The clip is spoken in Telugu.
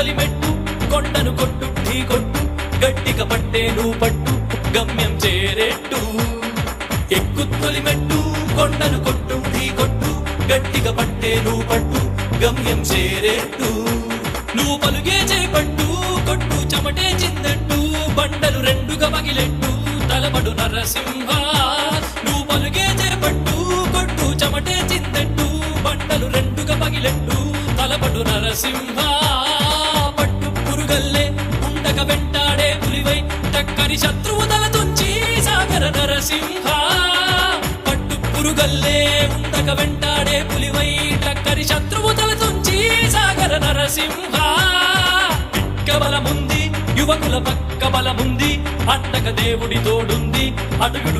తొలిమెట్టు కొండను కొట్టు ఢీ కొట్టు గట్టిక పట్టే నువ్వు పట్టు గమ్యం చేరేట్టు. ఎక్కు తొలిమెట్టు కొండను కొట్టు ఢీ కొట్టు గట్టిక పట్టే నువ్వు పట్టు గమ్యం చేరేట్టు. నువ్వు పలుగే చేపట్టు కొట్టు చెమటే చిందట్టు బండలు రెండుగా పగిలెట్టు తలబడు నరసింహ. నువ్వు పలుగే చేపట్టు కొట్టు చెమటే చిందట్టు బండలు రెండుగా పగిలెట్టు తలబడు నరసింహ. వారి శత్రువు తల తుంచి సాగర నరసింహ. పట్టు పురుగల్లే ఉండక వెంటాడే పులివై టక్కరి శత్రువు తల తుంచి సాగర నరసింహ. పిక్క బలముంది యువకుల పక్క బలముంది అట్టక దేవుడి తోడుంది అడుగుడు